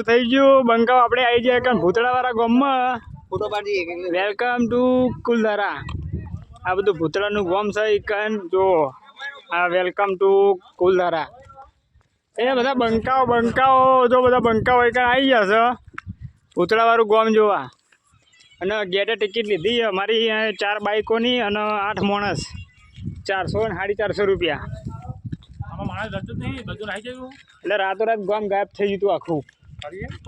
થઈ ગયું. બંકાવ આપણે આવી જાય કારણ ભૂતળાવાળા ગામમાં? ફોટો પાડી એક એક વેલકમ ટુ કુલધારા. આ બધું ભૂતળાનું ગામ છે ઈકન જો આ વેલકમ ટુ કુલધારા. એ બધા બંકાઓ બંકાઓ. જો બધા બંકાઓ ઈકન આવી ગયા છે. ભૂતળાવાળું ગામ જોવા. અને ગેટે ટિકિટ લીધી. અમારી અહીંયા ચાર બાઇકોની અને આઠ માણસ. ચારસો ને સાડી ચારસો રૂપિયા. એટલે રાતોરાત ગામ ગાયબ થઈ ગયું હતું આખું.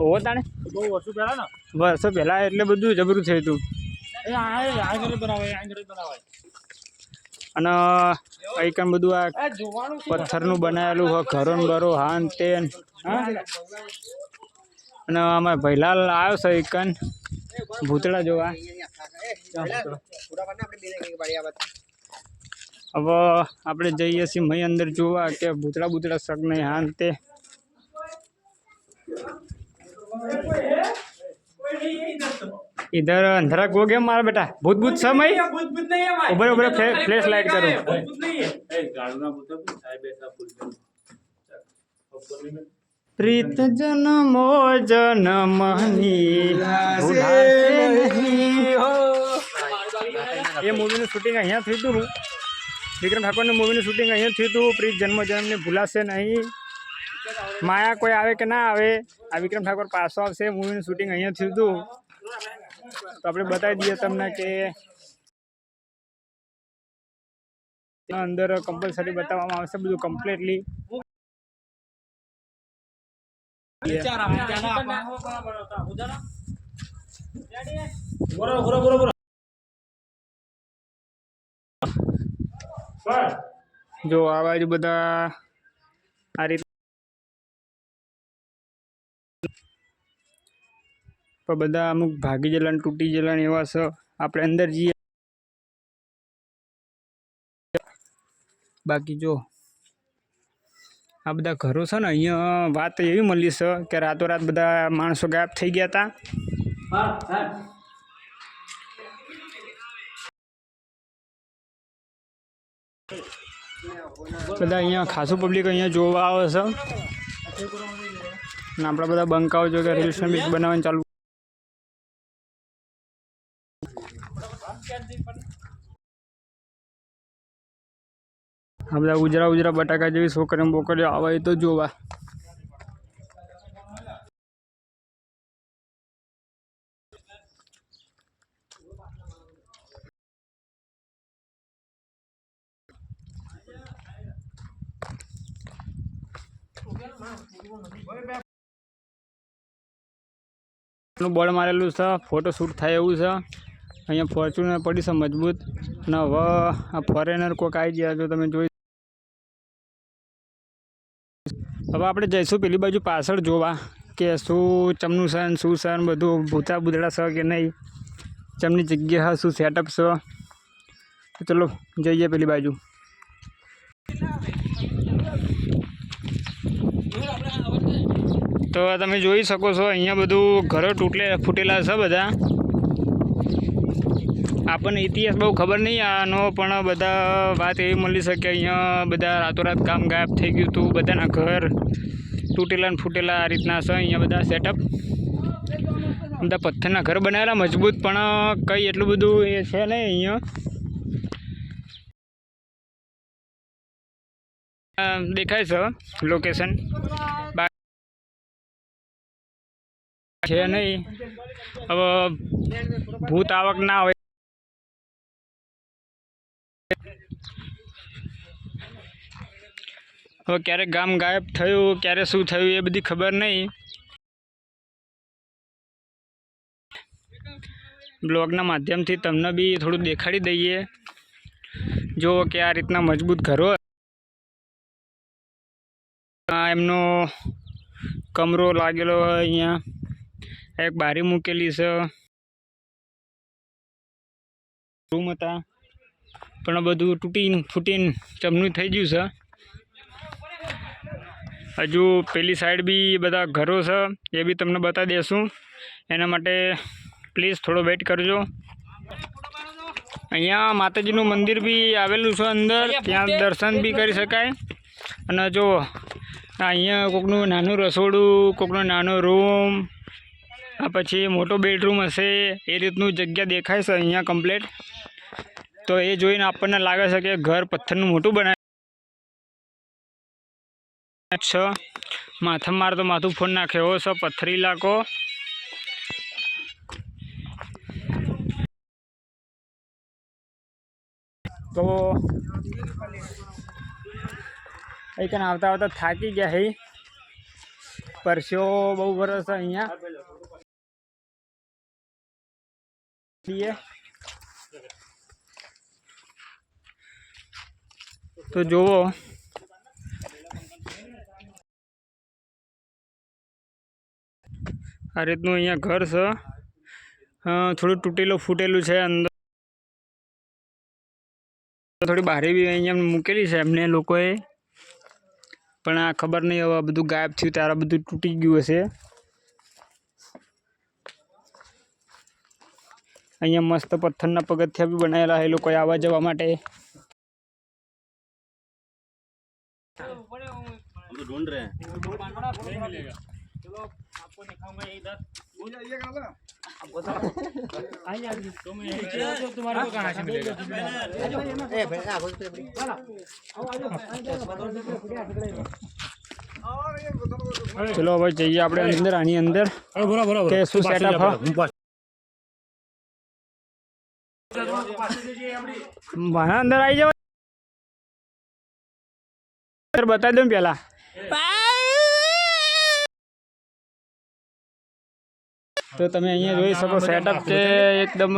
ઓહો તાણે. બહુ વર્ષો પહેલા ને? વર્ષો પહેલાં એટલે બધું જબરું થયું હતું અને અહીં બધું આ પથ્થરનું બનાવેલું હોય ઘરો ને ઘરો હાન તેન અને અમારે ભૈલાલ આવ્યો છે એકન ભૂતળા જોવા. હવે આપણે જઈએ છીએ મય અંદર જોવા કે ભૂતળા ભૂતળા શક નહીં હાન તે. इधर अंधेरा हो गया मारा बेटा भूत भूत समय उभर उभर फ्लैश लाइट करो प्रीत जन्मो जन्मनी ભૂલાશે નહીં. એ મૂવીનું શૂટિંગ અહીંયા થયું હતું વિક્રમ ઠાકોરની મૂવીનું શૂટિંગ અહીંયા થયું હતું પ્રીત જન્મ જન્મને ભૂલાશે નહીં માયા કોઈ આવે કે ના આવે આ વિક્રમ ઠાકોર પાછો આવશે. મૂવીનું શૂટિંગ અહીંયા થયું હતું. તો આપણે બતાવી દઈએ તમને કે અંદર કમ્પલસરી બતાવવામાં આવશે બધું કમ્પ્લીટલી જો આ બાજુ બધા આ રીતે પણ બધા અમુક ભાગી ગયેલા તૂટી ગયેલા એવા છે આપણે અંદર જઈએ. બાકી જો, આ બધા ઘરો છે ને, અહીંયા વાત એવી મળી છે કે રાતોરાત બધા માણસો ગાયબ થઈ ગયા હતા બધા અહીંયા ખાસું પબ્લિક અહીંયા જોવા આવે છે. આપણા બધા બંકાઓ જો કે રીલ્સ બનાવવાનું ચાલુ આ ઉજરા ઉજરા બટાકા જેવી છોકરીઓ બોકરીઓ આવે તો જોવા. બોર્ડ મારેલું છે, ફોટો શૂટ થાય એવું છે. અહીંયા ફોર્ચ્યુનર પડી છે, મજબૂત. અને હવે આ ફોરેનર કોઈક આવી ગયા તો તમે જોઈ હવે આપણે જઈશું પેલી બાજુ પાછળ જોવા કે શું ચમનું છે ને શું છે ને બધું, ભૂતા બુદડા છે કે નહીં. ચમની જગ્યા શું સેટઅપ છે. ચલો, જઈએ પેલી બાજુ. તો તમે જોઈ શકો છો, અહીંયા બધું ઘરો તૂટલે, ફૂટેલા છે બધા. આપણને ઇતિહાસ બહુ ખબર નહીં, આનો, પણ બધા વાત એવી મળી શકે અહીંયા બધા રાતોરાત કામ ગાયબ થઈ ગયું હતું, બધાના ઘર તૂટેલા ને ફૂટેલા આ રીતના છે, અહીંયા બધા સેટઅપ બધા પથ્થરના ઘર બનાવેલા, મજબૂત, પણ કંઈ એટલું બધું એ છે નહીં અહીંયા. દેખાય છે લોકેશન છે નહીં. હવે ભૂત આવક ના હોય હવે ક્યારે ગામ ગાયબ થયું, ક્યારે શું થયું એ બધી ખબર નહીં. બ્લોગના માધ્યમથી તમને બી થોડું દેખાડી દઈએ. જુઓ કે આ રીતના મજબૂત ઘરો એમનો કમરો લાગેલો હોય અહીંયા. એક બારી મૂકેલી છે. રૂમ હતા. પણ બધું તૂટીને ફૂટીને ચમનું થઈ ગયું છે. હજુ પેલી સાઈડ બી બધા ઘરો છે, એ બી તમને બતાવી દેશું. એના માટે પ્લીઝ થોડો વેઇટ કરજો. અહીંયા માતાજીનું મંદિર બી આવેલું છે અંદર, ત્યાં દર્શન બી કરી શકાય. અને જો, અહીંયા કોકનું નાનું રસોડું, કોકનું નાનો રૂમ આ પછી મોટો બેડરૂમ હશે, એ રીતનું જગ્યા દેખાય છે અહીંયા કમ્પ્લેટ તો એ જોઈને આપણને લાગે છે કે ઘર પથ્થરનું મોટું બનાવે છે? માથા માર તો માથું ફોન નાખે. એવો છે પથ્થર ઇલાકો તો અહીં કને આવતા આવતા થાકી ગયા હે. પરસ્યો બહુ વરસ અહીંયા. છીએ. તો જુઓ. આ રીતનું અહીંયા ઘર છે અ, થોડું તૂટેલું ફૂટેલું છે અંદર થોડી બારી બી અહીંયા મૂકેલી છે એમને લોકોએ પણ આ ખબર નહીં હવે આ બધું ગાયબ થયું ત્યારે બધું તૂટી ગયું હશે અહીંયા મસ્ત પથ્થરના પગથિયા બી બનાવેલા છે એ લોકોએ આવવા જવા માટે हम तो ढूंढ रहे हैं नहीं मिलेगा चलो आपको दिखाऊंगा इधर तो मैं यहीं पे हूँ, तो तुम्हारे को कहाँ से मिलेगा એ ભાઈ આ બધું પેલી. ચલો હવે જઈએ આપણે અંદર આની અંદર अरे बोला बोला કે શું સેટઅપ હા મારા અંદર આવી જાવ અંદર બતાવી દઉં પેલા તો તમે અહીંયા જોઈ શકો સેટઅપ છે એકદમ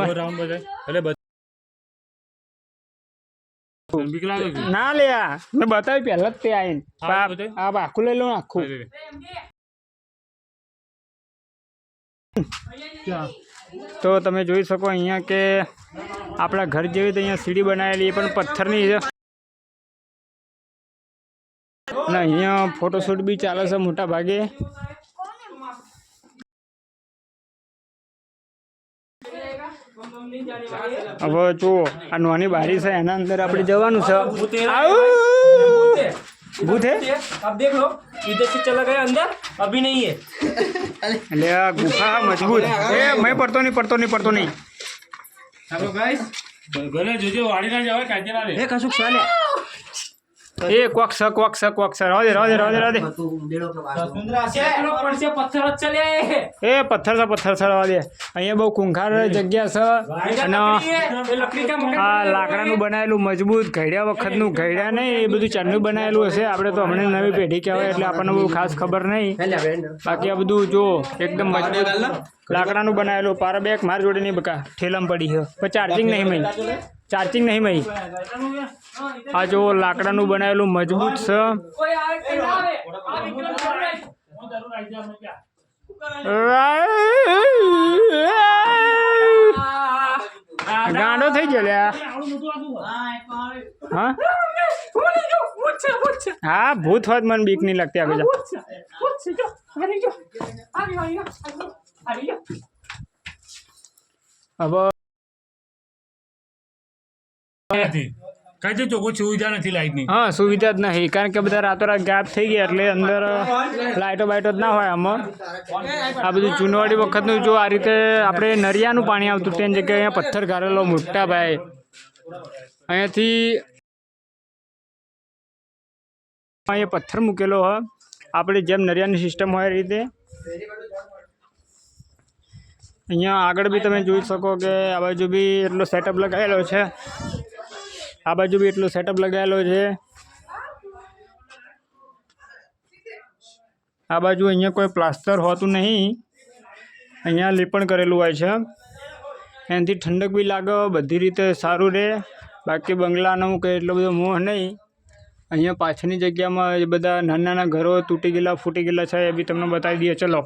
ના લે આ. મેં બતાવ્યું પહેલા જ તે આવીને. આખું લઈ લઉં આખું. તો તમે જોઈ શકો અહીંયા કે આપણા ઘર જેવી તો અહીંયા સીડી બનાવેલી પણ પથ્થરની છે. અને અહીંયા ફોટોશૂટ બી ચાલે છે મોટા ભાગે હવે જુઓ આ નાની બારી છે એના અંદર આપણે જવાનું છે આઉ! ભૂત હે अब देख लो इधर से चला गया अंदर अभी नहीं है એટલે આ ગુફા મજબૂત એ મેં પડતો નહીં પડતો નહીં પડતો નહીં ભલે જોજો વાળી ના જવાય કાંઈ ના લે એ કશું ચાલે એ કોક સ કોક સ કોક સ. રાધે રાધે રાધે એ પથ્થર છે પથ્થર છે રાધે. અહીંયા બહુ કુંખાર જગ્યા છે અને એ લકડી કા મકાન આ લાકડાનું બનાવેલું મજબૂત ઘડ્યા વખતનું ઘડ્યા નહીં એ બધું ચાંદનું બનાવેલું હશે. આપણે તો હમણાં નવી પેઢી કહેવાય એટલે આપણને બહુ ખાસ ખબર નહીં. બાકી આ બધું જો એકદમ મજબૂત લાકડાનું બનાવેલું પારા બેક માર જોડે નહીં બકા ઠેલમ પડી છે. પણ ચાર્જિંગ નહીં મઈ ચાર્જિંગ નહીં મઈ આ જો લાકડાનું બનાવેલું મજબૂત છે કોઈ આવે કે ના આવે આ વિક્રમ છોડે હું જરૂર આવી જાઉં મેં ક્યાં ગાંડો થઈ ગયો લ્યા આવડું મોટું આટલું હા ઓલી જો ઉચ્ચે ઉચ્ચે હા ભૂત હોત મને બીક નહીં લાગતી આગળ જા ઉચ્ચે ઉચ્ચે જો આવી જો આવી આવી આવી જો હવે કઈ તો કોઈ સુવિધા નથી લાઈટની. હા, સુવિધા જ નહીં કારણ કે બધા રાતોરાત ગાયબ થઈ ગયા એટલે અંદર લાઇટો બાઇટો જ ના હોય આમાં. આ બધું જૂનવાડી વખતનું જો આ રીતે આપણે નરિયાનું પાણી આવતું તેની જગ્યાએ અહીંયા પથ્થર ગાળેલો મોટા ભાઈ. અહીંયાથી અહીંયા પથ્થર મૂકેલો હોય. આપણે જેમ નરિયાની સિસ્ટમ હોય એ રીતે. અહીંયા આગળ બી તમે જોઈ શકો કે આ બાજુ બી એટલો સેટઅપ લગાવેલો છે. આ બાજુ બી એટલો સેટઅપ લગાવેલો છે. આ બાજુ અહીંયા કોઈ પ્લાસ્ટર હોતું નહીં. અહીંયા લીપણ કરેલું હોય છે. એનાથી ઠંડક બી લાગે, બધી રીતે સારું રહે. બાકી બંગલાનું કંઈ એટલો બધો મોહ નહીં. અહીંયા પાછળની જગ્યામાં એ બધા નાના નાના ઘરો તૂટી ગયેલા, ફૂટી ગયેલા છે, એ બી તમને બતાવી દઈએ. ચલો.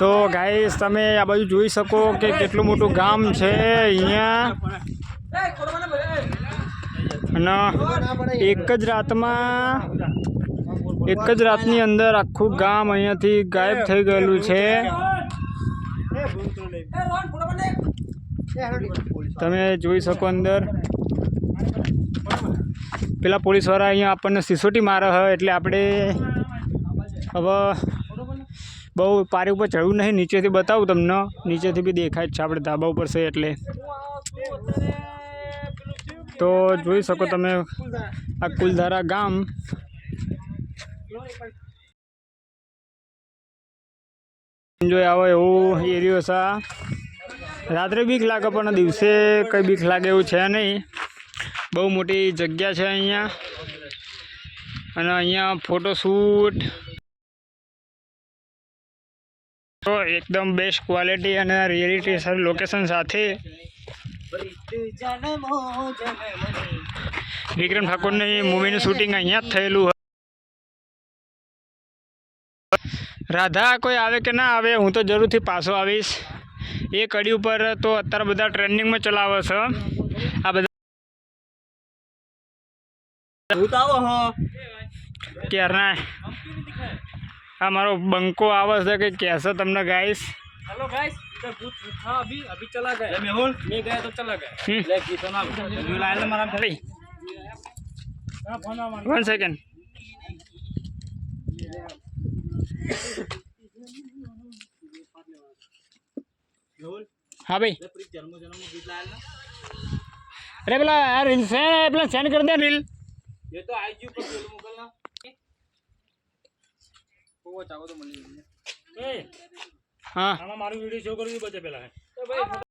તો ગાઈસ તમે આ બાજુ જોઈ શકો કે કેટલું મોટું ગામ છે અહીંયા. અને એક જ રાતમાં, એક જ રાતની અંદર આખું ગામ અહીંયાથી ગાયબ થઈ ગયેલું છે. તમે જોઈ શકો અંદર. પેલા પોલીસવાળા અહીંયા આપણને સિસોટી મારે હોય એટલે આપણે હવે બહુ પારી ઉપર ચડવું નહીં, નીચેથી બતાવું તમને. નીચેથી બી દેખાય છે, આપણે ધાબા ઉપર છે એટલે. તો જોઈ શકો તમે આ કુલધારા ગામ. એન્જોય આવે એવું એરિયો છે રાત્રે બીક લાગે પણ દિવસે કંઈ બીક લાગે એવું છે નહીં. બહુ મોટી જગ્યા છે અહીંયા. અને અહીંયા ફોટોશૂટ તો એકદમ બેસ્ટ ક્વોલિટી અને રિયલિટી લોકેશન સાથે. વિક્રમ ઠાકોરની મૂવીનું શૂટિંગ અહીંયા જ થયેલું. રાધા, કોઈ આવે કે ના આવે, હું તો જરૂરથી પાછો આવીશ. એ કડી ઉપર તો અત્યારે બધા ટ્રેન્ડિંગમાં ચલાવે છે. આ બધા ભૂત આવો હો ક્યારના આ મારો બંકો આવે છે કે કહેશે તમને ગાઈશ हेलो गाइस इधर भूत था अभी अभी चला गया मेहुल मैं गया तो चला गया હમ ले गीतो ना मेहुल आया मारा ભાઈ ना फोन ना વન સેકન્ડ मेहुल હા ભાઈ ये प्रीत जन्म जन्म गीत लाया ना એ તો આવી ગયું પણ પેલું મોકલ ના. ઓવો ચાવો તો મળી ગયું. હા. આમાં મારું વીડિયો શો કરું બધે પેલા